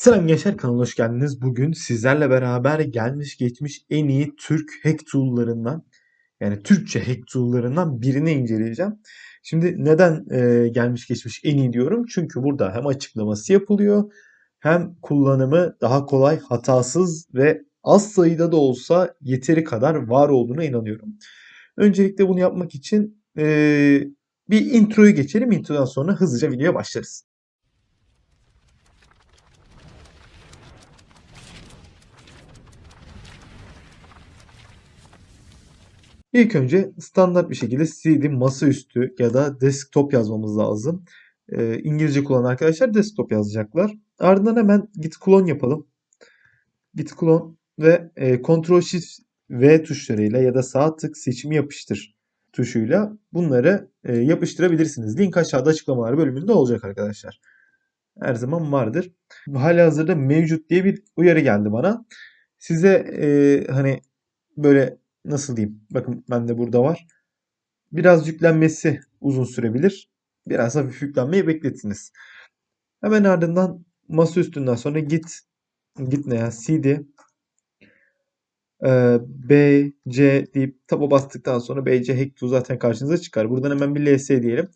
Selam gençler kanalına hoş geldiniz. Bugün sizlerle beraber gelmiş geçmiş en iyi Türk hack tool'larından yani Türkçe hack tool'larından birini inceleyeceğim. Şimdi neden e, gelmiş geçmiş en iyi diyorum? Çünkü burada hem açıklaması yapılıyor hem kullanımı daha kolay, hatasız ve az sayıda da olsa yeteri kadar var olduğuna inanıyorum. Öncelikle bunu yapmak için e, bir introyu geçelim. Introdan sonra hızlıca videoya başlarız. İlk önce standart bir şekilde CD masaüstü ya da desktop yazmamız lazım. Ee, İngilizce kullanan arkadaşlar desktop yazacaklar. Ardından hemen git clone yapalım. Git clone ve e, Ctrl Shift V tuşlarıyla ya da sağ tık seçimi yapıştır tuşuyla bunları e, yapıştırabilirsiniz. Link aşağıda açıklamalar bölümünde olacak arkadaşlar. Her zaman vardır. Hali hazırda mevcut diye bir uyarı geldi bana. Size e, hani böyle nasıl diyeyim? Bakın bende burada var. Biraz yüklenmesi uzun sürebilir. Biraz hafif yüklenmeyi bekletiniz. Hemen ardından masa üstünden sonra git git ne ya cd e, b c deyip taba bastıktan sonra bc hack tool zaten karşınıza çıkar. Buradan hemen bir ls diyelim.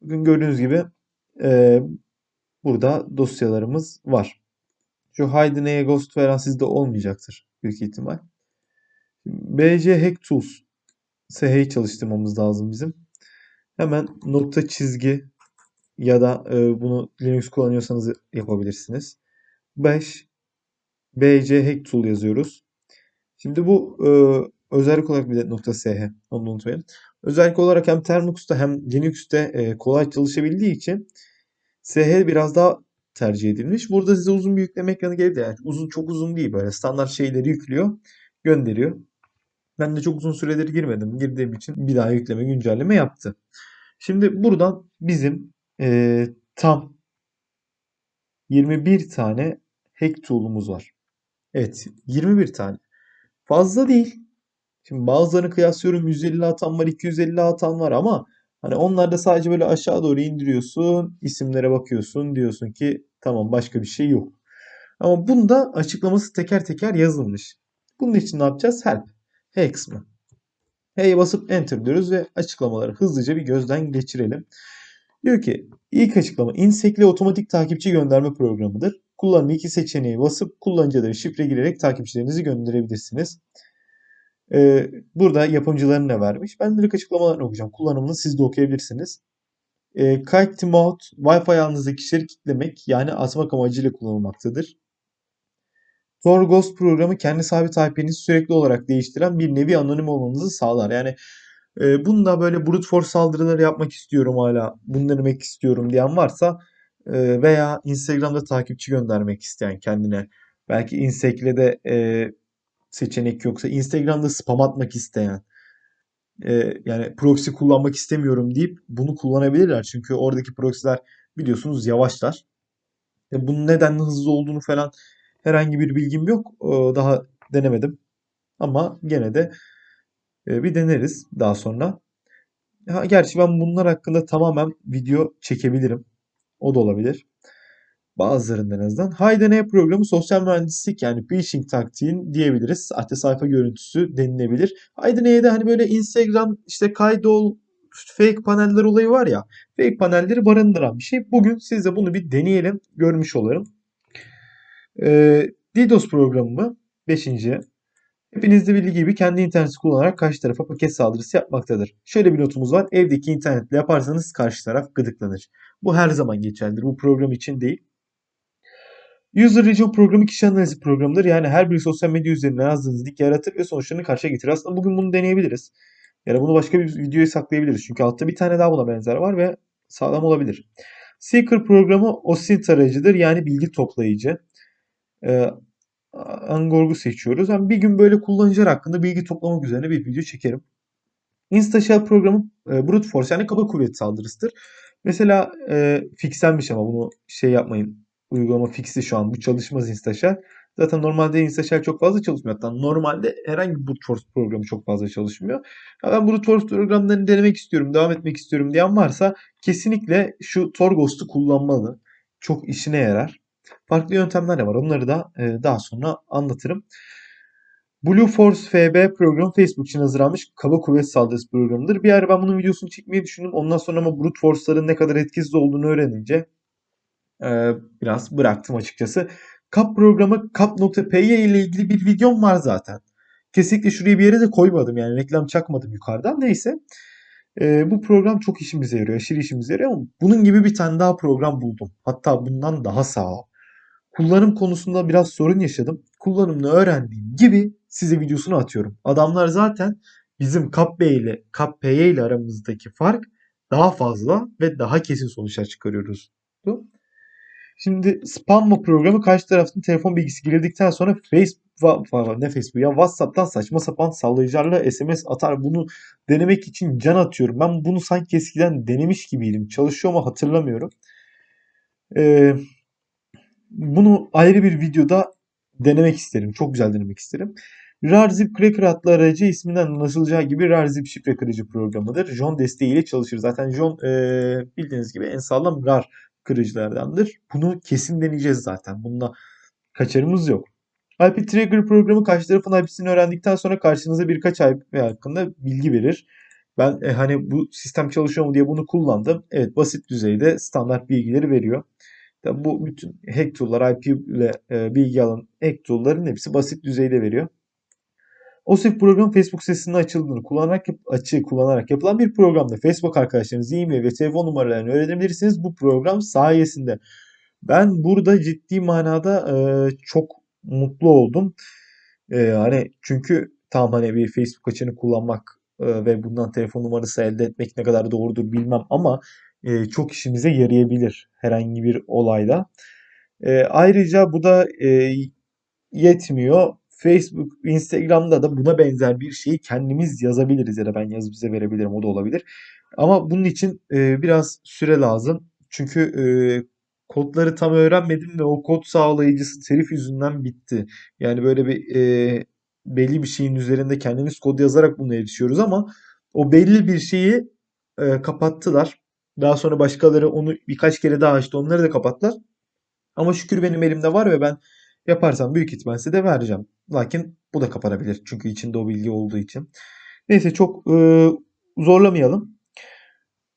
Bugün gördüğünüz gibi e, burada dosyalarımız var. Şu Hide Ghost falan sizde olmayacaktır büyük ihtimal. BC Hack Tools SH'yi çalıştırmamız lazım bizim. Hemen nokta çizgi ya da e, bunu Linux kullanıyorsanız yapabilirsiniz. 5 BC Hack Tool yazıyoruz. Şimdi bu e, özellik olarak bir de nokta .sh onu unutmayın. Özellik olarak hem Termux'ta hem Linux'te e, kolay çalışabildiği için SH biraz daha tercih edilmiş. Burada size uzun bir yükleme ekranı geldi. Yani uzun çok uzun değil böyle standart şeyleri yüklüyor, gönderiyor. Ben de çok uzun süredir girmedim. Girdiğim için bir daha yükleme güncelleme yaptı. Şimdi buradan bizim e, tam 21 tane hack tool'umuz var. Evet 21 tane. Fazla değil. Şimdi bazılarını kıyaslıyorum 150 atan var 250 atan var ama hani onlarda sadece böyle aşağı doğru indiriyorsun isimlere bakıyorsun diyorsun ki tamam başka bir şey yok. Ama bunda açıklaması teker teker yazılmış. Bunun için ne yapacağız? Help. H kısmı. H'ye basıp Enter diyoruz ve açıklamaları hızlıca bir gözden geçirelim. Diyor ki ilk açıklama insekli otomatik takipçi gönderme programıdır. Kullanım iki seçeneği basıp kullanıcıları şifre girerek takipçilerinizi gönderebilirsiniz. Ee, burada yapımcıların ne vermiş? Ben direkt açıklamalarını okuyacağım. Kullanımını siz de okuyabilirsiniz. Ee, Kite Mode Wi-Fi ağınızdaki kişileri kitlemek yani asmak amacıyla kullanılmaktadır. Tor Ghost programı kendi sabit IP'nizi sürekli olarak değiştiren bir nevi anonim olmanızı sağlar. Yani e, bunda böyle brute force saldırıları yapmak istiyorum hala, bunu denemek istiyorum diyen varsa e, veya Instagram'da takipçi göndermek isteyen kendine belki Instagram'da e, seçenek yoksa Instagram'da spam atmak isteyen e, yani proxy kullanmak istemiyorum deyip bunu kullanabilirler. Çünkü oradaki proxy'ler biliyorsunuz yavaşlar. E, bunun neden hızlı olduğunu falan Herhangi bir bilgim yok. Daha denemedim. Ama gene de e, bir deneriz daha sonra. Ha, gerçi ben bunlar hakkında tamamen video çekebilirim. O da olabilir. Bazılarından en azından. Haydeneye programı sosyal mühendislik yani phishing taktiğin diyebiliriz. Sahte sayfa görüntüsü denilebilir. Haydeneye'de de hani böyle Instagram işte kaydol fake paneller olayı var ya. Fake panelleri barındıran bir şey. Bugün sizle bunu bir deneyelim. Görmüş olalım. E, DDoS programı 5. Hepinizde bildiği gibi kendi interneti kullanarak karşı tarafa paket saldırısı yapmaktadır. Şöyle bir notumuz var. Evdeki internetle yaparsanız karşı taraf gıdıklanır. Bu her zaman geçerlidir. Bu program için değil. User Region programı kişi analizi programıdır. Yani her bir sosyal medya üzerine yazdığınız link yaratır ve sonuçlarını karşıya getirir. Aslında bugün bunu deneyebiliriz. Yani bunu başka bir videoya saklayabiliriz. Çünkü altta bir tane daha buna benzer var ve sağlam olabilir. Seeker programı OSINT tarayıcıdır. Yani bilgi toplayıcı e, Angorg'u seçiyoruz. Yani bir gün böyle kullanıcılar hakkında bilgi toplamak üzerine bir video çekerim. InstaShell programı e, brute force yani kaba kuvvet saldırısıdır. Mesela e, fixlenmiş ama bunu şey yapmayın. Uygulama fixi şu an. Bu çalışmaz InstaShell. Zaten normalde InstaShell çok fazla çalışmıyor. Hatta normalde herhangi bir brute force programı çok fazla çalışmıyor. Ya ben brute force programlarını denemek istiyorum, devam etmek istiyorum diyen varsa kesinlikle şu Torghost'u kullanmalı. Çok işine yarar. Farklı yöntemler de var. Onları da e, daha sonra anlatırım. Blue Force FB programı Facebook için hazırlanmış kaba kuvvet saldırısı programıdır. Bir ara ben bunun videosunu çekmeyi düşündüm. Ondan sonra ama brute force'ların ne kadar etkisiz olduğunu öğrenince e, biraz bıraktım açıkçası. Kap programı kap.py ile ilgili bir videom var zaten. Kesinlikle şuraya bir yere de koymadım yani reklam çakmadım yukarıdan. Neyse. E, bu program çok işimize yarıyor. Aşırı işimize yarıyor ama bunun gibi bir tane daha program buldum. Hatta bundan daha sağ. Kullanım konusunda biraz sorun yaşadım. Kullanımını öğrendiğim gibi size videosunu atıyorum. Adamlar zaten bizim KAP ile KAP ile aramızdaki fark daha fazla ve daha kesin sonuçlar çıkarıyoruz. Şimdi spamma programı karşı tarafın telefon bilgisi girildikten sonra Facebook ne Facebook ya WhatsApp'tan saçma sapan sallayıcılarla SMS atar. Bunu denemek için can atıyorum. Ben bunu sanki eskiden denemiş gibiydim. Çalışıyor mu hatırlamıyorum. Ee, bunu ayrı bir videoda denemek isterim. Çok güzel denemek isterim. RARZIP Cracker adlı aracı isminden anlaşılacağı gibi RARZIP şifre kırıcı programıdır. JON desteğiyle çalışır. Zaten JON e, bildiğiniz gibi en sağlam RAR kırıcılardandır. Bunu kesin deneyeceğiz zaten. Bunda kaçarımız yok. IP Trigger programı karşı tarafın IP'sini öğrendikten sonra karşınıza birkaç IP hakkında bilgi verir. Ben e, hani bu sistem çalışıyor mu diye bunu kullandım. Evet basit düzeyde standart bilgileri veriyor. Tabi bu bütün hack tool'lar, IP ile e, bilgi alan hack tool'ların hepsi basit düzeyde veriyor. OSIF program Facebook sitesinin açıldığını kullanarak açığı kullanarak yapılan bir programda Facebook arkadaşlarınızı e-mail ve telefon numaralarını öğrenebilirsiniz bu program sayesinde. Ben burada ciddi manada e, çok mutlu oldum. E, hani çünkü tam hani bir Facebook açığını kullanmak e, ve bundan telefon numarası elde etmek ne kadar doğrudur bilmem ama e, çok işimize yarayabilir herhangi bir olayda. E, ayrıca bu da e, yetmiyor. Facebook, Instagram'da da buna benzer bir şeyi kendimiz yazabiliriz ya da ben yazıp size verebilirim o da olabilir. Ama bunun için e, biraz süre lazım. Çünkü e, kodları tam öğrenmedim ve o kod sağlayıcısı serif yüzünden bitti. Yani böyle bir e, belli bir şeyin üzerinde kendimiz kod yazarak bunu erişiyoruz ama o belli bir şeyi e, kapattılar. Daha sonra başkaları onu birkaç kere daha açtı. Onları da kapattılar. Ama şükür benim elimde var ve ben yaparsam büyük ihtimal size de vereceğim. Lakin bu da kapanabilir. Çünkü içinde o bilgi olduğu için. Neyse çok e, zorlamayalım.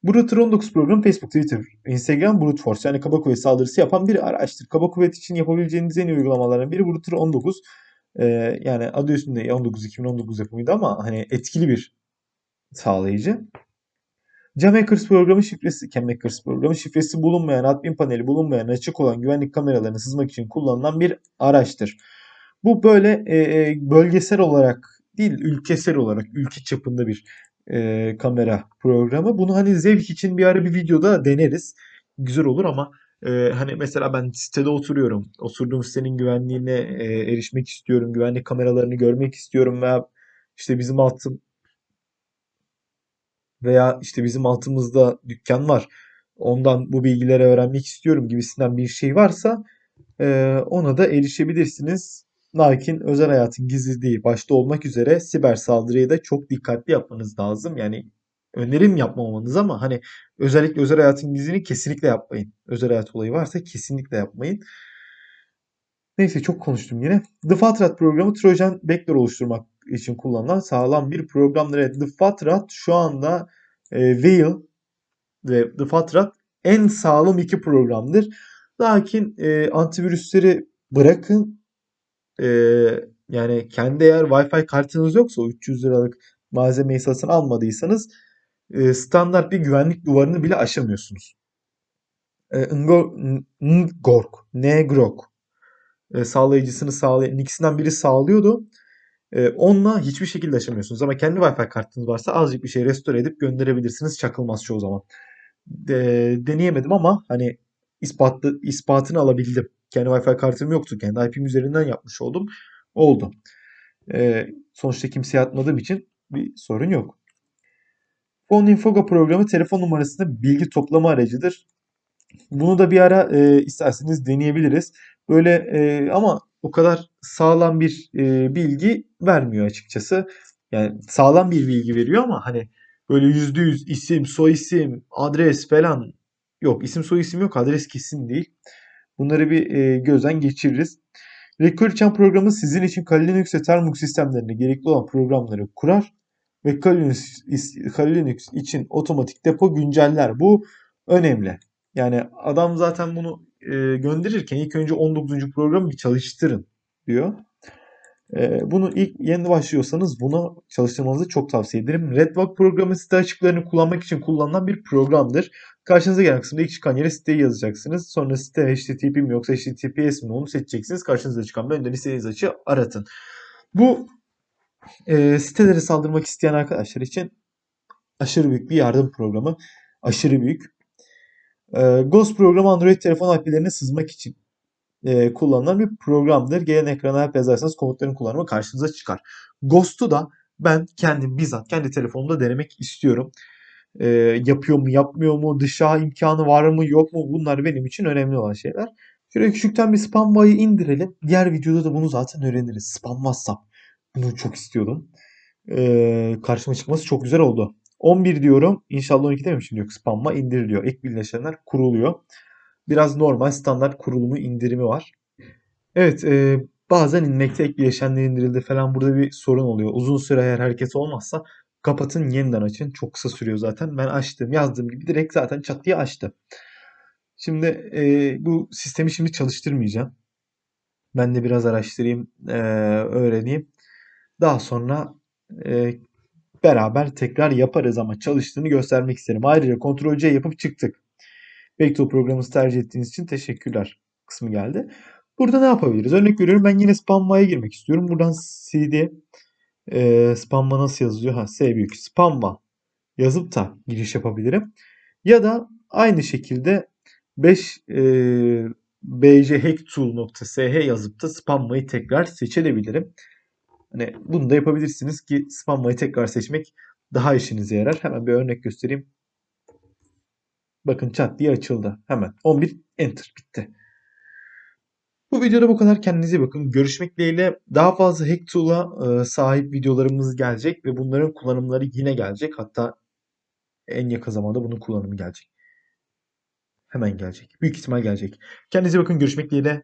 Brute 19 program Facebook, Twitter, Instagram Brute Force yani kaba kuvvet saldırısı yapan bir araçtır. Kaba kuvvet için yapabileceğiniz en iyi uygulamalardan biri Brute 19. Ee, yani adı üstünde 19 2019 yapımıydı ama hani etkili bir sağlayıcı. CamHackers programı şifresi, CamHackers programı şifresi bulunmayan, admin paneli bulunmayan, açık olan güvenlik kameralarını sızmak için kullanılan bir araçtır. Bu böyle e, e, bölgesel olarak değil, ülkesel olarak, ülke çapında bir e, kamera programı. Bunu hani zevk için bir ara bir videoda deneriz. Güzel olur ama e, hani mesela ben sitede oturuyorum. Oturduğum sitenin güvenliğine e, erişmek istiyorum. Güvenlik kameralarını görmek istiyorum veya işte bizim altım veya işte bizim altımızda dükkan var. Ondan bu bilgileri öğrenmek istiyorum gibisinden bir şey varsa e, ona da erişebilirsiniz. Lakin özel hayatın gizliliği başta olmak üzere siber saldırıyı da çok dikkatli yapmanız lazım. Yani önerim yapmamanız ama hani özellikle özel hayatın gizliliğini kesinlikle yapmayın. Özel hayat olayı varsa kesinlikle yapmayın. Neyse çok konuştum yine. The Fatrat programı Trojan backdoor oluşturmak için kullanılan sağlam bir programdır. The Fatrat şu anda e, Veil ve The Fatrat en sağlam iki programdır. Lakin e, antivirüsleri bırakın. E, yani kendi eğer Wi-Fi kartınız yoksa o 300 liralık malzemeyi satın almadıysanız e, standart bir güvenlik duvarını bile aşamıyorsunuz. E, Ngork, Negrok e, sağlayıcısını sağlayan ikisinden biri sağlıyordu. E, onunla hiçbir şekilde aşamıyorsunuz. Ama kendi Wi-Fi kartınız varsa azıcık bir şey restore edip gönderebilirsiniz. Çakılmaz çoğu zaman. De, deneyemedim ama hani ispatlı, ispatını alabildim. Kendi Wi-Fi kartım yoktu. Kendi IP'm üzerinden yapmış oldum. Oldu. E, sonuçta kimseye atmadığım için bir sorun yok. Phone Infogo programı telefon numarasında bilgi toplama aracıdır. Bunu da bir ara e, isterseniz deneyebiliriz. Böyle e, ama o kadar sağlam bir e, bilgi vermiyor açıkçası. Yani sağlam bir bilgi veriyor ama hani böyle yüzde yüz isim, soy isim, adres falan yok. İsim soy isim yok. Adres kesin değil. Bunları bir e, gözden geçiririz. Recursion programı sizin için Kali ve Termux sistemlerinde gerekli olan programları kurar ve Kali Linux için otomatik depo günceller. Bu önemli. Yani adam zaten bunu e, gönderirken ilk önce 19. programı bir çalıştırın diyor. E, bunu ilk yeni başlıyorsanız buna çalıştırmanızı çok tavsiye ederim. Redbug programı site açıklarını kullanmak için kullanılan bir programdır. Karşınıza gelen kısımda ilk çıkan yere siteyi yazacaksınız. Sonra site HTTP mi yoksa HTTPS mi onu seçeceksiniz. Karşınıza çıkan bölümden istediğiniz açığı aratın. Bu e, sitelere saldırmak isteyen arkadaşlar için aşırı büyük bir yardım programı. Aşırı büyük. E, Ghost programı Android telefon API'lerine sızmak için e, kullanılan bir programdır. Gelen ekrana help yazarsanız komutların kullanımı karşınıza çıkar. Ghost'u da ben kendim bizzat kendi telefonumda denemek istiyorum. E, yapıyor mu yapmıyor mu dışa imkanı var mı yok mu bunlar benim için önemli olan şeyler. Şöyle küçükten bir spam bayı indirelim. Diğer videoda da bunu zaten öğreniriz. Spam WhatsApp. Bunu çok istiyordum. E, karşıma çıkması çok güzel oldu. 11 diyorum. İnşallah 12 dememişim diyor. Spamma indiriliyor. Ek birleşenler kuruluyor. Biraz normal standart kurulumu indirimi var. Evet e, bazen inmekte ek bileşenler indirildi falan burada bir sorun oluyor. Uzun süre eğer hareket olmazsa kapatın yeniden açın. Çok kısa sürüyor zaten. Ben açtım yazdığım gibi direkt zaten çat diye açtı. Şimdi e, bu sistemi şimdi çalıştırmayacağım. Ben de biraz araştırayım, e, öğreneyim. Daha sonra e, beraber tekrar yaparız ama çalıştığını göstermek isterim. Ayrıca Ctrl C yapıp çıktık. Vector programımızı tercih ettiğiniz için teşekkürler kısmı geldi. Burada ne yapabiliriz? Örnek veriyorum ben yine Spamva'ya girmek istiyorum. Buradan cd e, Spamva nasıl yazılıyor? Ha, S büyük. Spamva yazıp da giriş yapabilirim. Ya da aynı şekilde 5 e, bjhacktool.sh yazıp da Spamva'yı tekrar seçebilirim. Hani bunu da yapabilirsiniz ki Spamva'yı tekrar seçmek daha işinize yarar. Hemen bir örnek göstereyim. Bakın chat diye açıldı. Hemen 11 enter bitti. Bu videoda bu kadar. Kendinize bakın. Görüşmek dileğiyle daha fazla hack tool'a sahip videolarımız gelecek ve bunların kullanımları yine gelecek. Hatta en yakın zamanda bunun kullanımı gelecek. Hemen gelecek. Büyük ihtimal gelecek. Kendinize bakın. Görüşmek dileğiyle.